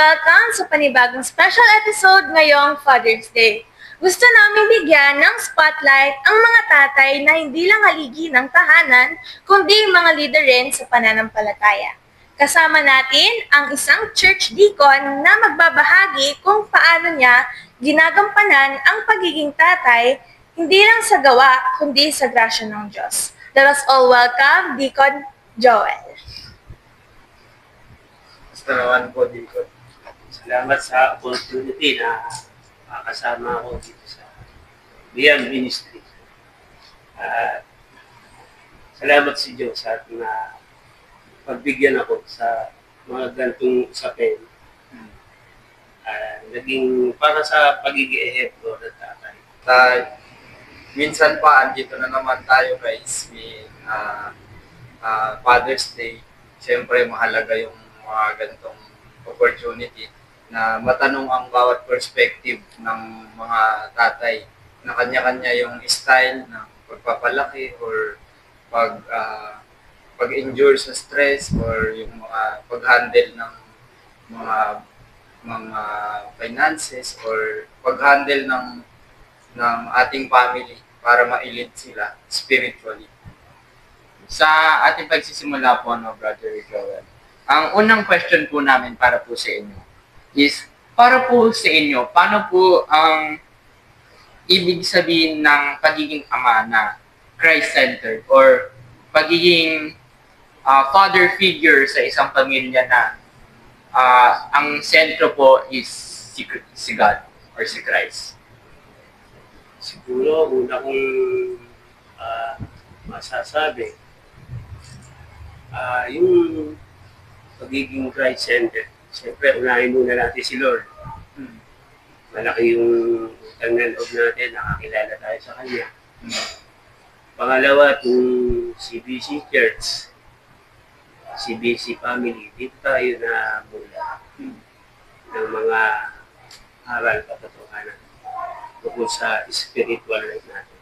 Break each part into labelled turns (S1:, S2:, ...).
S1: Welcome sa panibagong special episode ngayong Father's Day. Gusto namin bigyan ng spotlight ang mga tatay na hindi lang haligi ng tahanan, kundi mga leader rin sa pananampalataya. Kasama natin ang isang church deacon na magbabahagi kung paano niya ginagampanan ang pagiging tatay, hindi lang sa gawa, kundi sa grasya ng Diyos. Let us all welcome Deacon Joel.
S2: Basta naman po dito.
S3: Salamat sa opportunity na makasama ako dito sa Beyond Ministry. At salamat si Diyos sa na pagbigyan ako sa mga gantong usapin. Ah, naging para sa pagiging ehemplo ng tatay.
S2: Tay, minsan pa, andito na naman tayo guys. May ah, ah, Father's Day. Siyempre, mahalaga yung mga ganitong opportunity na matanong ang bawat perspective ng mga tatay na kanya-kanya yung style ng pagpapalaki or pag ah, pag-endure sa stress or yung mga pag-handle ng mga mga finances or pag-handle ng ng ating family para ma-elite sila spiritually.
S4: sa ating pagsisimula po, no, Brother Joel, ang unang question po namin para po sa inyo is, para po sa inyo, paano po ang ibig sabihin ng pagiging ama na Christ-centered or pagiging ah, father figure sa isang pamilya na ah, ang sentro po is si, si God or si Christ.
S3: Siguro, una kong ah, masasabi, ah, yung pagiging Christ-centered. Siyempre, unahin muna natin si Lord. Malaki yung utang na loob natin, nakakilala tayo sa Kanya. Pangalawa, itong CBC Church, CBC Family, dito tayo na mula ng mga aral katotohanan tungkol sa spiritual life natin.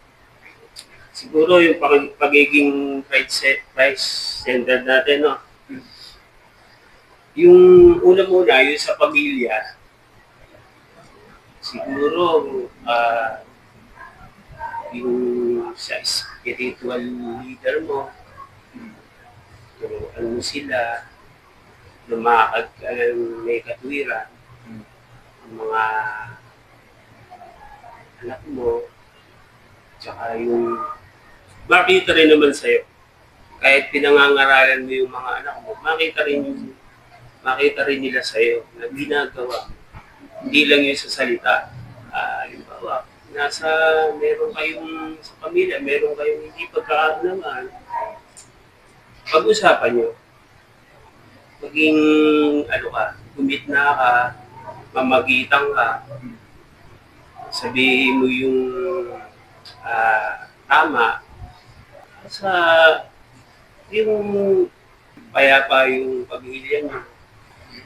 S3: Siguro yung pag- pagiging Christ- Christ-centered natin, no? Yung una-muna, yung sa pamilya, siguro ah, yung sa spiritual leader mo, turuan mo sila, lumakad ka ng may katwiran, ang mga anak mo, tsaka yung makita rin naman sa'yo. Kahit pinangangaralan mo yung mga anak mo, makita rin yung makita rin nila sa'yo na ginagawa. Hindi lang yung sa salita. Ah, halimbawa, nasa, meron kayong sa pamilya, meron kayong hindi pagkakaunawaan, pag-usapan nyo. Maging, ano ka, gumitna ka, mamagitan ka, sabihin mo yung ah, tama sa yung payapa yung pamilya niyo.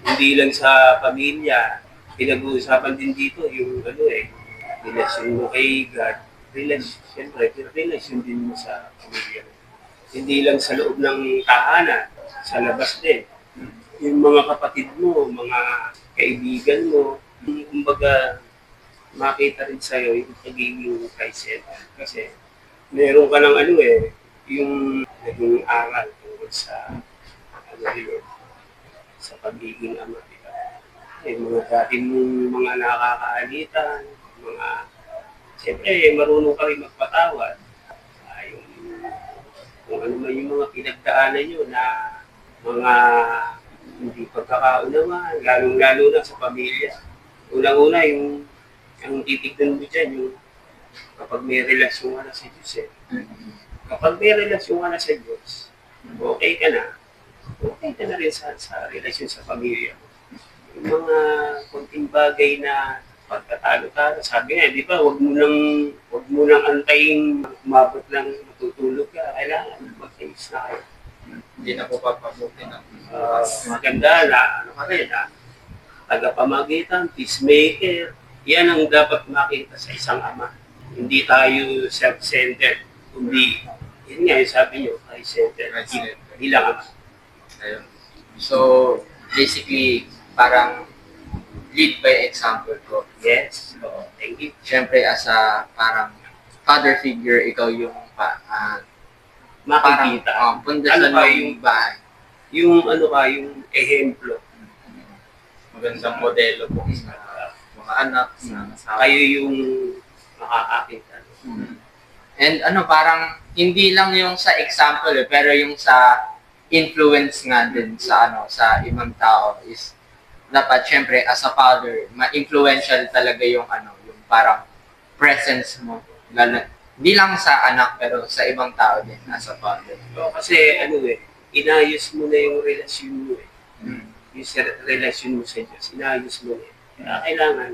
S3: Hindi lang sa pamilya, pinag-uusapan din dito yung ano eh, relasyon mo kay God, relasyon, siyempre, relasyon din mo sa pamilya. Hindi lang sa loob ng tahanan, sa labas din. Yung mga kapatid mo, mga kaibigan mo, kumbaga, makita rin sa'yo yung pagiging Christ Kasi meron ka ng ano eh, yung naging aral tungkol sa ano yun, sa pagiging ama. Diba? Eh, mga dati mong mga nakakaalitan, mga siyempre eh, marunong ka rin magpatawad. Ah, yung, kung ano man yung mga pinagdaanan nyo na mga hindi pagkakaunawa, lalong-lalo na sa pamilya. Unang-una, yung ang titignan mo dyan, yung kapag may relasyon ka na sa Diyos eh. Kapag may relasyon ka na sa Diyos, okay ka na. Okay ka na rin sa, sa relasyon sa pamilya mo. Yung mga konting bagay na pagkatalo-talo, sabi nga, di ba, wag mo nang, wag mo nang antayin umabot lang matutulog ka. Kailangan mag-face na kayo.
S2: Hindi na po papabuti ng
S3: Ah, maganda na, ano ka rin, ha? Tagapamagitan, peacemaker, yan ang dapat makita sa isang ama. Hindi tayo self-centered, kundi, yun nga yung sabi nyo, Christ-centered. bilang ama.
S2: Ayun.
S4: So, basically, parang lead by example ko.
S3: Yes. Oo, thank you.
S4: Siyempre, as a parang father figure, ikaw yung pa, parang
S3: Makikita.
S4: oh, pundasyon
S3: Ano ba
S4: ng
S3: yung-
S4: bahay.
S3: yung ano ka, yung ehemplo.
S2: Magandang modelo po sa mga anak, sa asawa.
S3: Kayo yung makakakita.
S4: And ano, parang hindi lang yung sa example eh, pero yung sa influence nga din sa ano sa ibang tao is dapat syempre as a father, ma-influential talaga yung ano, yung parang presence mo. Lalo, hindi lang sa anak pero sa ibang tao din as a father.
S3: So, kasi ano eh, inayos mo na yung relasyon mo eh.
S4: Mm.
S3: Yung relasyon mo sa Diyos, inayos mo na eh. Kaya kailangan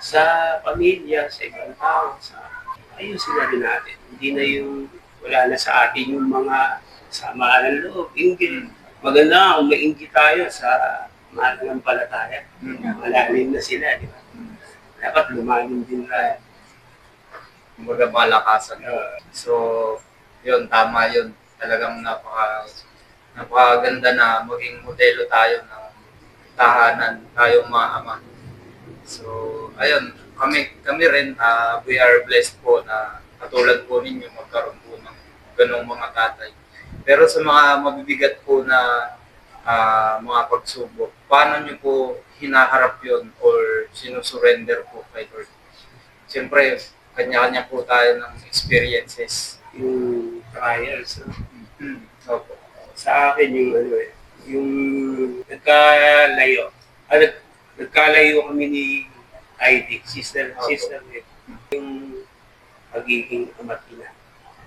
S3: sa pamilya, sa ibang tao, sa ayusin na rin natin. Hindi na yung wala na sa atin yung mga samaan ng loob, inggit. Maganda nga kung mainggit tayo sa ng palataya. Malalim na sila, di ba? Dapat lumalim din tayo.
S2: Kumbaga malakasan.
S3: Uh,
S2: So, yun, tama yun. Talagang napaka, napakaganda na maging modelo tayo ng tahanan, tayong mga ama. So, ayun, kami, kami rin, ah, we are blessed po na katulad po ninyo magkaroon po ng ganong mga tatay. Pero sa mga mabibigat po na ah, mga pagsubok, paano nyo po hinaharap yon or sinusurrender po kay Lord? Siyempre, kanya-kanya po tayo ng experiences.
S3: yung trials, no?
S2: Opo.
S3: sa akin yung ano eh, yung nagkalayo. Ah, nag, nagkalayo kami ni ID, sister,
S2: Opo.
S3: sister eh. Yung pagiging ama't ina.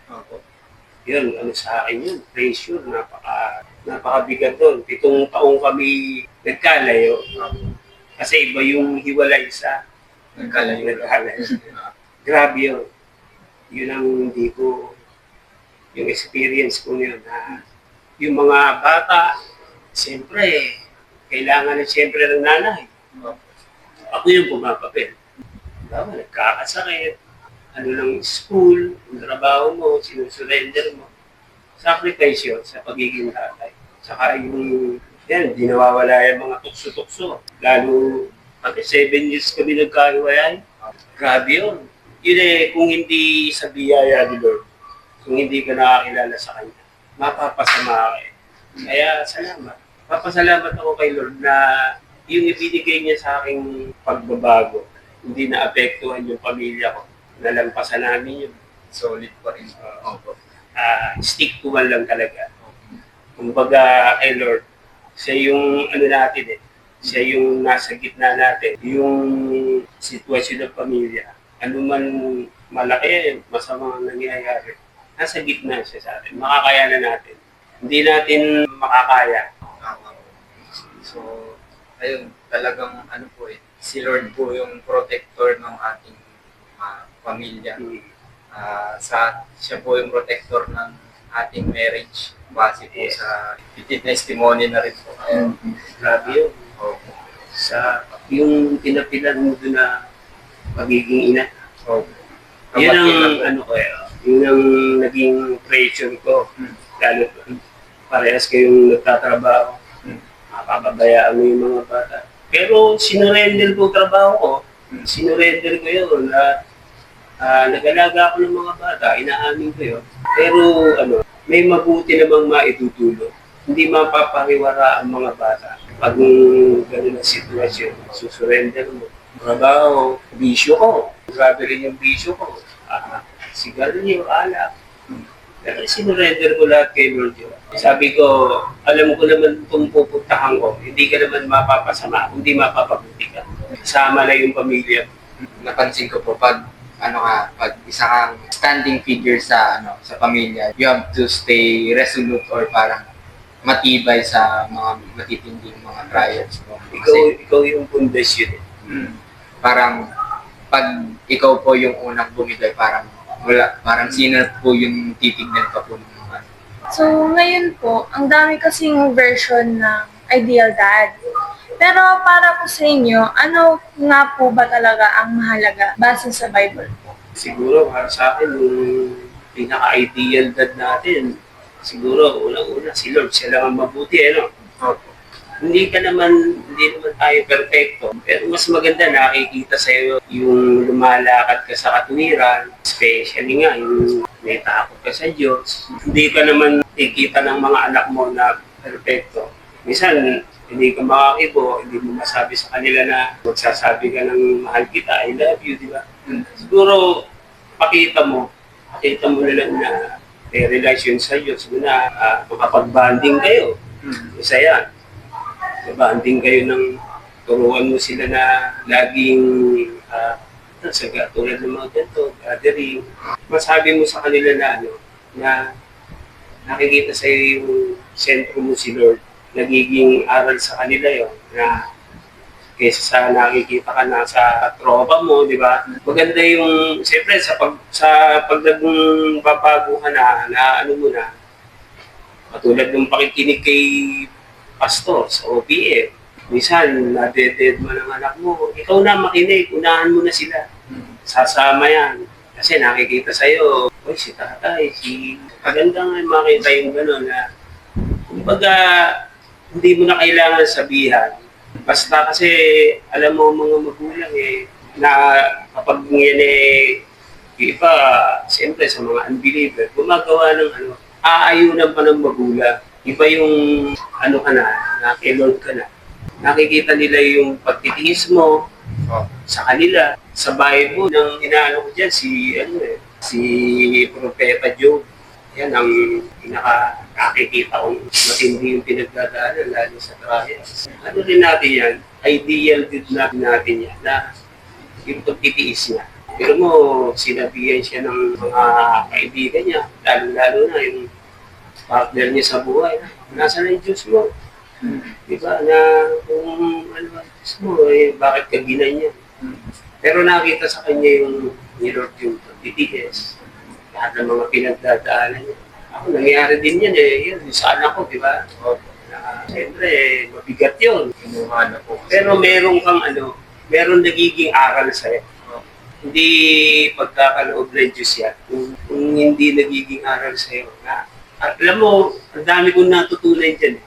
S2: Opo.
S3: Yun, ano sa akin yun, pressure, napaka, napakabigat doon. Pitong taong kami nagkalayo. Kasi iba yung hiwalay sa
S2: Nagkalayo.
S3: nagkalayo. Grabe yun. Yun ang hindi ko, yung experience ko yun na yung mga bata, siyempre, kailangan na siyempre ng nanay. Ako yung pumapapel. Diba, nagkakasakit, ano ng school, yung trabaho mo, sinusurrender mo. Sacrifice yun sa pagiging tatay. Saka yung, yan, di nawawala yung mga tukso-tukso. Lalo, pati seven years kami nagkahiwalay. Grabe yun. Yun eh, kung hindi sa biyaya ni Lord, kung hindi ka nakakilala sa Kanya, mapapasama ka eh. Kaya salamat. Papasalamat ako kay Lord na yung ibinigay niya sa aking pagbabago, hindi na apektuhan yung pamilya ko. Nalampasan namin yun.
S2: Solid pa rin. Opo.
S3: Ah, stick to one lang talaga. Kumbaga kay Lord, siya yung ano natin eh, siya yung nasa gitna natin. Yung sitwasyon ng pamilya, ano man malaki, masama ang nangyayari, nasa gitna siya sa atin. Makakayanan natin. Hindi natin makakaya.
S2: So, ayun, talagang ano po eh, si Lord po yung protector ng ating pamilya. Ah, sa siya po yung protector ng ating marriage base po
S3: Yes.
S2: sa itit testimony na rin po. Ayun.
S3: Grabe yun.
S2: Opo.
S3: Sa yung pinapilan mo doon na pagiging ina.
S2: Opo.
S3: Yun ang
S2: na po.
S3: ano ko eh. Yun ang naging pressure ko.
S2: Hmm.
S3: Lalo parehas kayong nagtatrabaho.
S2: Hmm.
S3: Mapapabayaan mo yung mga bata. Pero sinurrender ko trabaho ko.
S2: Hmm.
S3: Sinurrender ko yun na ah, nag-alaga ako ng mga bata. Inaamin ko yun. Pero ano, may mabuti namang maitutulong. Hindi mapapariwara ang mga bata. Pag gano'n ang sitwasyon, susurrender mo. Trabaho, bisyo ko. Grabe rin yung bisyo ko. Ah, sigarilyo, alak. Pero sinurrender ko lahat kay Lord yun. Sabi ko, alam ko naman kung pupuntahan ko, hindi ka naman mapapasama, hindi mapapabuti ka. Kasama na yung pamilya.
S4: napansin ko po pag ano ka, pag isa kang standing figure sa ano sa pamilya, you have to stay resolute or parang matibay sa mga matitinding mga trials mo.
S3: Ikaw,
S4: Kasi
S3: ikaw yung pundasyon. eh.
S4: mm, parang pag ikaw po yung unang bumigay, parang wala, parang sino po yung titignan ka po ng mga
S1: So, ngayon po, ang dami kasing version ng ideal dad. Pero para po sa inyo, ano nga po ba talaga ang mahalaga base sa Bible?
S3: Siguro, para sa akin, yung pinaka-ideal dad natin, siguro, unang-una, si Lord, siya lang ang mabuti, ano?
S2: Opo.
S3: hindi ka naman, hindi naman tayo perfecto. Pero mas maganda nakikita sa'yo yung lumalakad ka sa katwiran, especially nga yung may takot ka sa Diyos. Hindi ka naman ikita ng mga anak mo na perfecto. Minsan, hindi ka makakibo, hindi mo masabi sa kanila na magsasabi ka ng mahal kita, I love you, di ba? Siguro, pakita mo, pakita mo na lang na may relasyon sa Diyos mo na ah, makapag-banding kayo. Isa yan. Banding kayo ng turuan mo sila na laging uh, sa tulad ng mga ganito, gathering. Masabi mo sa kanila na ano, na nakikita sa yung sentro mo si Lord, nagiging aral sa kanila yon na kaysa sa nakikita ka na sa tropa mo, di ba? Maganda yung, siyempre, sa pag, sa pag naging babago ka na, na ano mo na, katulad ng pakikinig kay pastor sa OPM, minsan, nadeded mo ng anak mo, ikaw na makinig, unahan mo na sila. Sasama yan. Kasi nakikita sa'yo, Uy, si tatay, si... Maganda nga makita yung gano'n na, kumbaga, hindi mo na kailangan sabihan. Basta kasi, alam mo mga magulang eh, na kapag yan eh, yung iba, siyempre sa mga unbeliever, gumagawa ng ano, aayunan pa ng magulang. Iba yung ano ka na, na kay ka na. Nakikita nila yung pagtitiis mo
S2: Oh.
S3: sa kanila. Sa Bible, nang inaano ko dyan, si, ano eh, si Propeta Job. Yan ang pinaka nakikita kong matindi yung pinagdadaanan, lalo sa trials. Ano din natin yan, ideal din natin, natin yan, na yung pagtitiis niya. Pero mo, sinabihan siya ng mga kaibigan niya, lalo-lalo na yung partner niya sa buhay. Nasaan na yung Diyos mo? Di ba? Na kung ano ang Diyos mo, eh, bakit ka ginanyan? Pero nakita sa kanya yung ni Lord yung pagtitiis. Lahat ng mga pinagdadaanan niya. Ako, nangyari din yan eh. Yun, sa anak ko, di ba? Na, Siyempre, eh, mabigat yun.
S2: Kinuha na po.
S3: Pero meron kang ano, meron nagiging aral sa'yo. Hindi pagkakaloob ng Diyos yan. Kung, kung hindi nagiging aral sa'yo. Na, at alam mo, ang dami kong natutunan dyan. eh.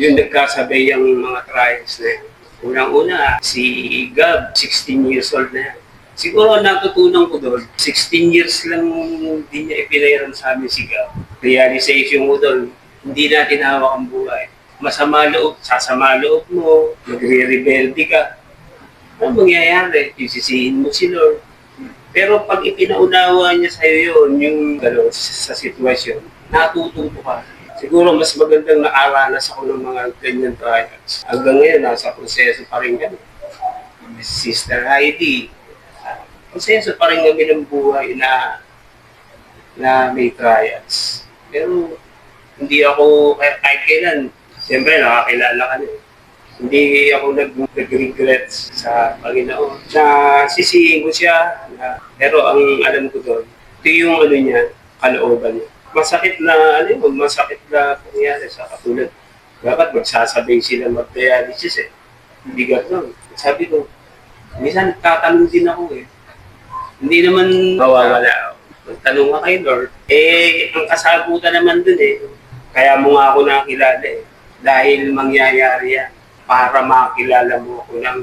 S3: Yung nagkasabay yung mga trials na yun. Unang-una, si Gab, 16 years old na yan. Siguro natutunan ko doon, 16 years lang din niya ipinairan sa amin si Gab. Realization mo doon, hindi natin hawak ang buhay. Masama loob, sasama loob mo, magre-rebelde ka. Ano mangyayari? Sisisihin mo si Lord. Pero pag ipinaunawa niya sa'yo yun, yung gano'n, sa, sa sitwasyon, natututo ka. Siguro mas magandang naaranas ako ng mga ganyan trials. Hanggang ngayon, nasa proseso pa rin kami. Sister Heidi, ah, proseso pa rin kami ng buhay na na may trials. Pero hindi ako kahit, kailan, siyempre nakakilala ka eh. Hindi ako nag, nag-regret sa Panginoon. Na sisihin ko siya. Na, pero ang alam ko doon, ito yung ano niya, kalooban niya. Masakit na, ano yun, masakit na pangyayari sa katulad. Dapat magsasabay sila mag-dialysis eh. Hindi gano'n. Sabi ko, minsan tatanong din ako eh. Hindi naman mawawala. Magtanong ka kay Lord. Eh, ang kasagutan naman dun eh. Kaya mo nga ako nakilala eh. Dahil mangyayari yan para makilala mo ako ng.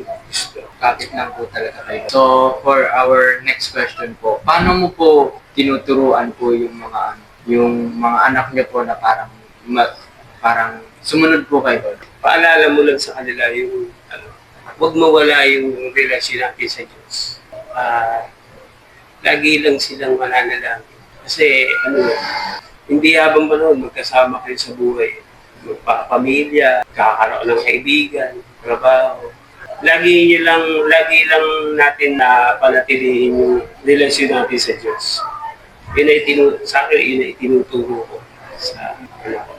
S4: Kapit lang po talaga kayo. So, for our next question po, paano mo po tinuturuan po yung mga ano, yung mga anak niyo po na parang ma- parang sumunod po kayo?
S3: Paalala mo lang sa kanila yung ano, huwag mawala yung relasyon natin sa Diyos. Ah, lagi lang silang mananalangin. Kasi ano, hindi habang panahon magkasama kayo sa buhay. Magpapamilya, kakaroon ng kaibigan, trabaho. Lagi niyo lang, lagi lang natin na panatilihin yung relasyon natin sa Diyos. Yun ay tinu sa akin, yun ay tinuturo ko sa anak ko.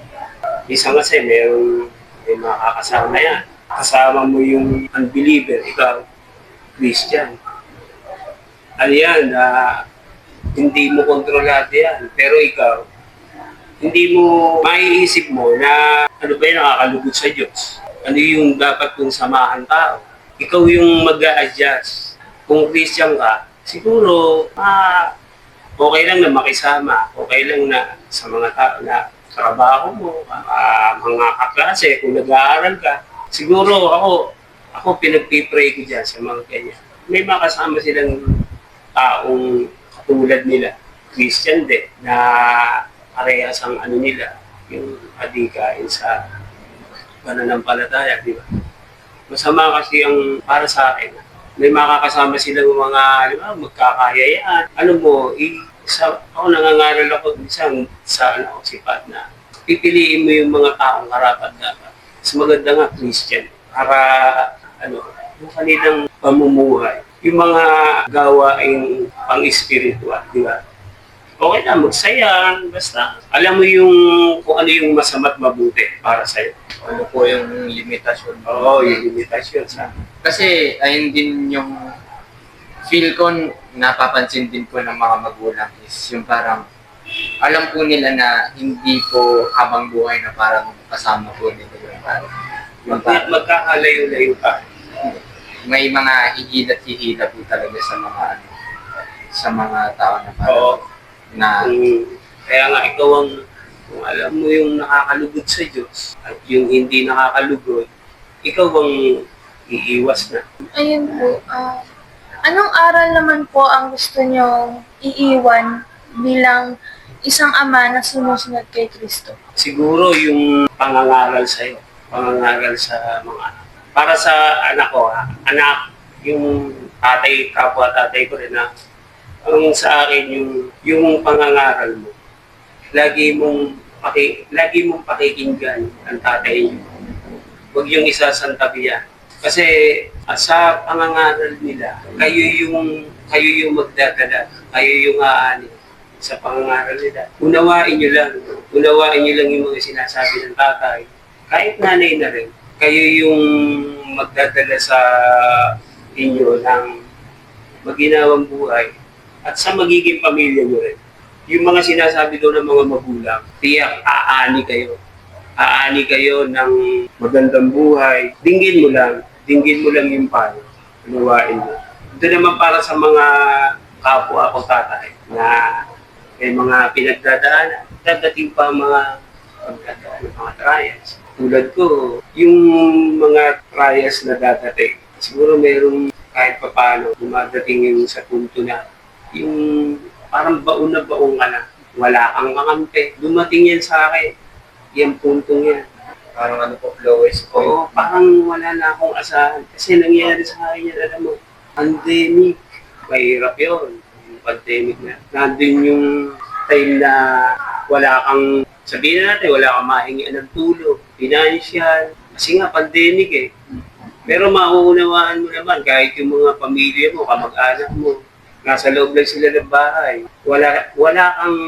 S3: Isa kasi merong may makakasama yan. Kasama mo yung unbeliever, ikaw, Christian. Ano yan, na hindi mo kontrolado yan. Pero ikaw, hindi mo maiisip mo na ano ba yung nakakalugod sa Diyos. Ano yung dapat kong samahan tao. Ikaw yung mag adjust Kung Christian ka, siguro, ah, okay lang na makisama. Okay lang na sa mga tao na trabaho mo, ah, mga kaklase, kung nag-aaral ka. Siguro ako, ako pinagpipray ko dyan sa mga ganyan. May makasama silang taong katulad nila, Christian din, na parehas ang ano nila, yung adikain sa pananampalataya, di ba? Masama kasi ang para sa akin, may makakasama silang mga, di ba, magkakayayaan. Ano mo, i, sa, ako nangangaral ako minsan sa ano, sipat na pipiliin mo yung mga taong karapat dapat. Mas maganda nga Christian para ano, yung kanilang pamumuhay. Yung mga gawain pang-spiritual, di ba? Okay lang, magsaya, basta. Alam mo yung kung ano yung masama't mabuti para sa'yo.
S2: Ano po yung limitasyon?
S3: Oo, yung limitasyon sa
S4: Kasi ayun din yung feel ko napapansin din po ng mga magulang is yung parang alam po nila na hindi po habang buhay na parang kasama po nila yung parang yung
S3: mag-
S4: parang
S3: magkakalayo-layo ka.
S4: May mga hihilat-hihila po talaga sa mga ano, sa mga tao na parang
S3: Oo.
S4: na
S3: Kung, kaya nga ikaw ang, kung alam mo yung nakakalugod sa Diyos at yung hindi nakakalugod, ikaw ang iiwas na.
S1: Ayun po. ah, anong aral naman po ang gusto nyo iiwan bilang isang ama na sumusunod kay Kristo?
S3: Siguro yung pangangaral sa'yo, pangangaral sa mga anak. Para sa anak ko, anak, yung tatay, kapwa tatay ko rin na, ang sa akin yung, yung pangangaral mo, lagi mong paki, lagi mong pakikinggan ang tatay niyo. Huwag yung isasantabi yan. Kasi ah, sa pangangaral nila, kayo yung kayo yung magdadala, kayo yung aani sa pangangaral nila. Unawain nyo lang, unawain nyo lang yung mga sinasabi ng tatay. Kahit nanay na rin, kayo yung magdadala sa inyo ng maginawang buhay at sa magiging pamilya nyo rin. Yung mga sinasabi daw ng mga magulang, tiyak aani kayo. Aani kayo ng magandang buhay. Dinggin mo lang. Dinggin mo lang yung payo. Unawain mo. Ito naman para sa mga kapwa ko tatay na may mga pinagdadaanan. Dadating pa mga pagdadaan, mga trials. Tulad ko, yung mga trials na dadating, siguro mayroong kahit pa paano dumadating yung sa punto na yung parang baon na baon ka na. Wala kang kakampi. Dumating yan sa akin. Yung puntong yan.
S2: Parang ano po, lowest point.
S3: Oo, parang wala na akong asahan. Kasi nangyari sa akin yan, alam mo, pandemic. Mahirap yun. Yung pandemic na. Nandun yung time na wala kang, sabihin na natin, wala kang mahingi ng tulog, financial. Kasi nga, pandemic eh. Pero mauunawaan mo naman, kahit yung mga pamilya mo, kamag-anak mo, nasa loob lang sila ng bahay. Wala, wala kang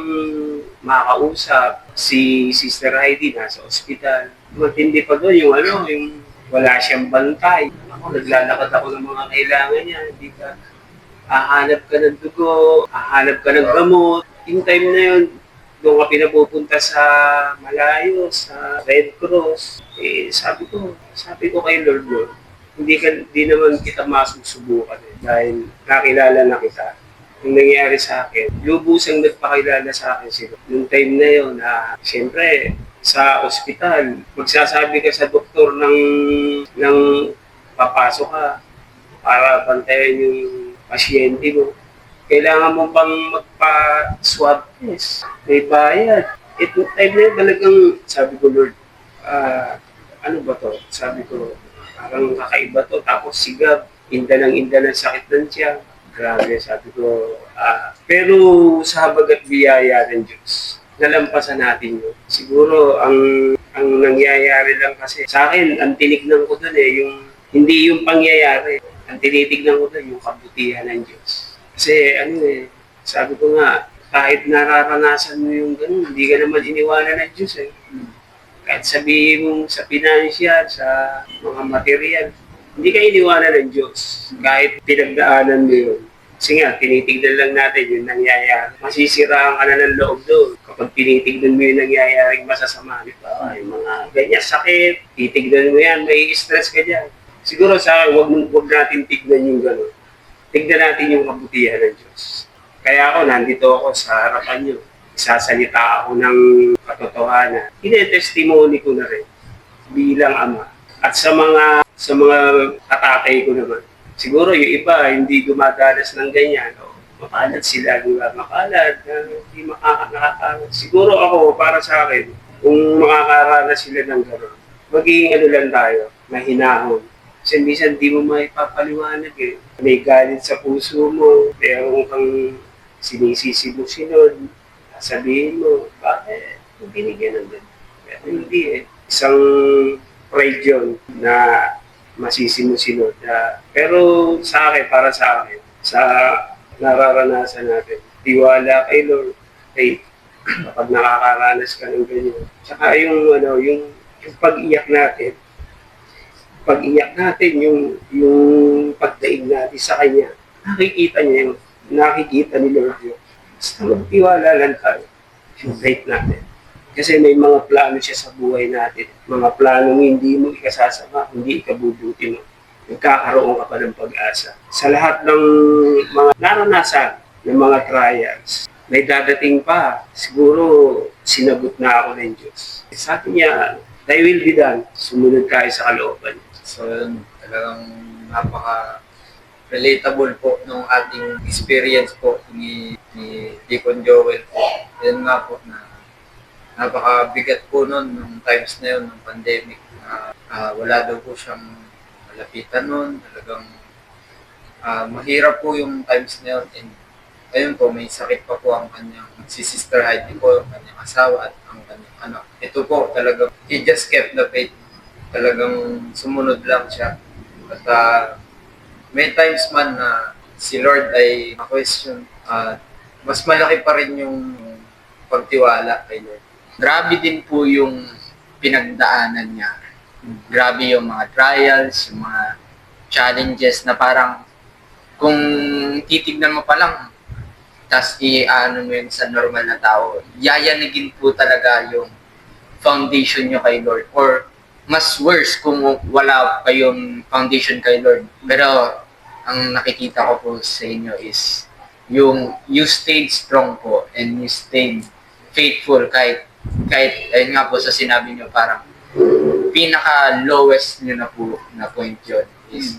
S3: makausap. Si Sister Heidi nasa ospital. Matindi pa doon yung ano, yung wala siyang bantay. Ako, naglalakad ako ng mga kailangan niya. Hindi ka, hahanap ka ng dugo, hahanap ka ng gamot. Yung time na yun, doon ka pinapupunta sa malayo, sa Red Cross. Eh, sabi ko, sabi ko kay Lord Lord, hindi ka, di naman kita masusubukan eh, dahil nakilala na kita. Yung nangyari sa akin, lubusang nagpakilala sa akin sila. Yung time na yun, na siyempre, sa ospital, magsasabi ka sa doktor ng, ng papasok ka para bantayan yung pasyente mo. Kailangan mo bang magpa-swab test? May bayad. Ito time na talagang sabi ko, Lord, ah, ano ba to? Sabi ko, parang kakaiba to. Tapos sigab, inda ng inda ng sakit ng tiyan. Grabe, sabi ko. ah, pero sa habag at biyaya ng Diyos, nalampasan natin yun. Siguro, ang ang nangyayari lang kasi sa akin, ang tinignan ko doon eh, yung hindi yung pangyayari. Ang tinitignan ko doon, yung kabutihan ng Diyos. Kasi ano eh, sabi ko nga, kahit nararanasan mo yung ganun, hindi ka naman iniwanan ng Diyos eh kahit sabihin mo sa financial, sa mga material, hindi ka iniwanan ng Diyos. Kahit pinagdaanan mo yun. Kasi nga, tinitignan lang natin yung nangyayari. Masisiraan ka na ng loob doon. Kapag tinitignan mo yung nangyayaring masasama, di ba? Yung mga ganyan, sakit, titignan mo yan, may stress ka dyan. Siguro sa akin, wag, wag natin tignan yung gano'n. Tignan natin yung kabutihan ng Diyos. Kaya ako, nandito ako sa harapan niyo. sasalita ako ng katotohanan. Ine-testimony ko na rin bilang ama. At sa mga sa mga katatay ko naman, siguro yung iba hindi gumagalas ng ganyan. O, makalat sila, di ba? Makalat, hindi makaka- nakakalat. Siguro ako, para sa akin, kung makakaranas sila ng gano'n, magiging ano lang tayo, mahinahon. Kasi minsan di mo maipapaliwanag eh. May galit sa puso mo, meron kang sinisisi mo sinod, sabihin mo, bakit binigyan ng ganito? Hindi eh. Isang pride yun na masisi mo sinod. Na, pero sa akin, para sa akin, sa nararanasan natin, tiwala kay Lord, faith, kapag nakakaranas ka ng ganyan. Tsaka yung, ano, yung, yung pag-iyak natin, pag-iyak natin, yung, yung pagdaig natin sa Kanya, nakikita niya yung, nakikita ni Lord yun. Basta magtiwala lang tayo, yung faith natin. Kasi may mga plano siya sa buhay natin. Mga planong hindi mo ikasasama, hindi ikabubuti mo. Nagkakaroon ka pa ng pag-asa. Sa lahat ng mga naranasan ng mga trials, may dadating pa. Siguro, sinagot na ako ng Diyos. Sabi niya, thy will be done. Sumunod tayo sa kalooban.
S2: So yun, talagang napaka relatable po nung ating experience po ni, ni Deacon Joel po. Yan nga po na napakabigat po nun nung times na yun, nung pandemic na ah, wala daw po siyang malapitan nun. Talagang ah, mahirap po yung times na yun. And ayun po, may sakit pa po ang kanyang si Sister Heidi po, ang kanyang asawa at ang kanyang anak. Ito po talagang, he just kept the faith talagang sumunod lang siya. At ah, may times man na si Lord ay ma-question at mas malaki pa rin yung pagtiwala kay Lord.
S4: Grabe din po yung pinagdaanan niya. Grabe yung mga trials, yung mga challenges na parang kung titignan mo pa lang, tas i-ano mo yun sa normal na tao, yayanigin po talaga yung foundation nyo kay Lord. Or mas worse kung wala kayong foundation kay Lord. Pero ang nakikita ko po sa inyo is yung you stayed strong po and you stayed faithful kahit kahit ayun nga po sa sinabi nyo parang pinaka lowest nyo na po na point yun is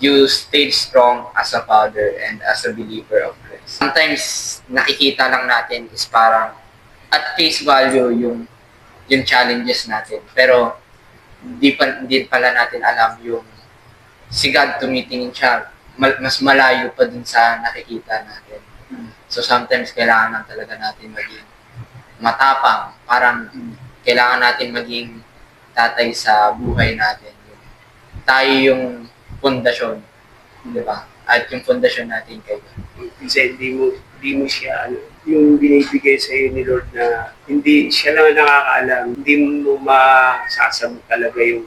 S4: you stayed strong as a father and as a believer of. Sometimes nakikita lang natin is parang at face value yung yung challenges natin. Pero di pa di pala natin alam yung si God tumitingin siya mal- mas malayo pa dun sa nakikita natin. So sometimes kailangan lang talaga natin maging matapang. Parang kailangan natin maging tatay sa buhay natin. Tayo yung pundasyon. Di ba? At yung pundasyon natin kay God.
S3: Kasi hindi mo, hindi mo siya, ano, yung binibigay sa iyo ni Lord na hindi siya lang ang nakakaalam, hindi mo masasagot talaga yung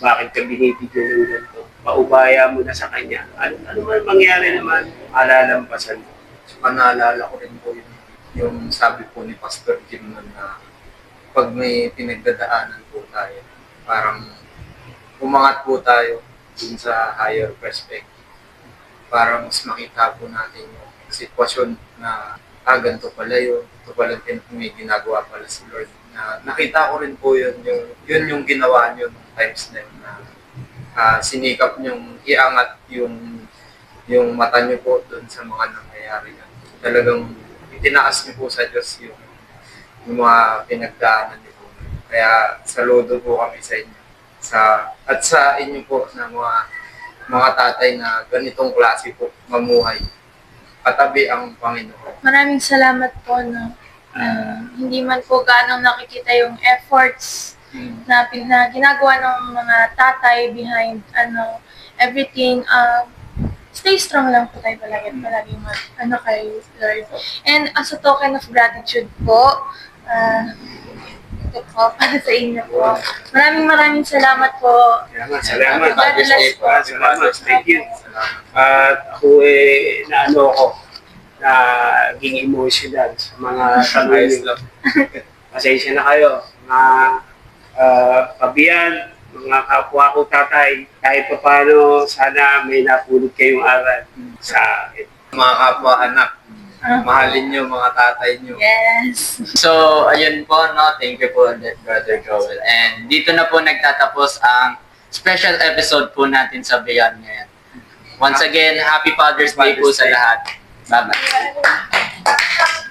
S3: bakit ka binibigyan ng ganito. Paubaya mo na sa Kanya. Ano, ano man mangyari naman, alalampasan mo.
S2: So, naalala ko rin po yung, yung sabi po ni Pastor Jim nun na pag may pinagdadaanan po tayo, parang umangat po tayo dun sa higher perspective. Para mas makita po natin yung sitwasyon na ah, ganito pala yun. Ito pala din may ginagawa pala si Lord. Na, nakita ko rin po yun, yung, yun yung ginawa nyo nung times na yun na ah, sinikap nyong iangat yung yung mata niyo po doon sa mga nangyayari na talagang itinaas niyo po sa Diyos yung, yung mga pinagdaanan niyo po. Kaya saludo po kami sa inyo. Sa, at sa inyo po na mga mga tatay na ganitong klase po mamuhay. Katabi ang Panginoon.
S1: Maraming salamat po no. Ah, hindi man po ganong nakikita yung efforts na, pin- na ginagawa ng mga tatay behind ano everything um stay strong lang po tayo palagi at palagi mag, ano kay Lord. And as a token of gratitude po, ah ito po para sa inyo po. Maraming maraming salamat po.
S3: Salamat, salamat.
S1: God bless po.
S3: Ah, Salamat, thank you. At ako eh, naano ako, naging emotional sa mga tanong
S2: lang.
S3: Pasensya na kayo, mga uh, kabiyan, mga kapwa ko tatay, kahit pa paano, sana may napulot kayong aral sa akin.
S2: Mga kapwa anak,
S5: Mahalin nyo mga tatay nyo.
S1: Yes.
S2: So, ayun po, no? Thank you po ulit, Brother Joel. And dito na po nagtatapos ang special episode po natin sa Beyond ngayon. Once again, Happy Father's Day po sa lahat. Bye-bye.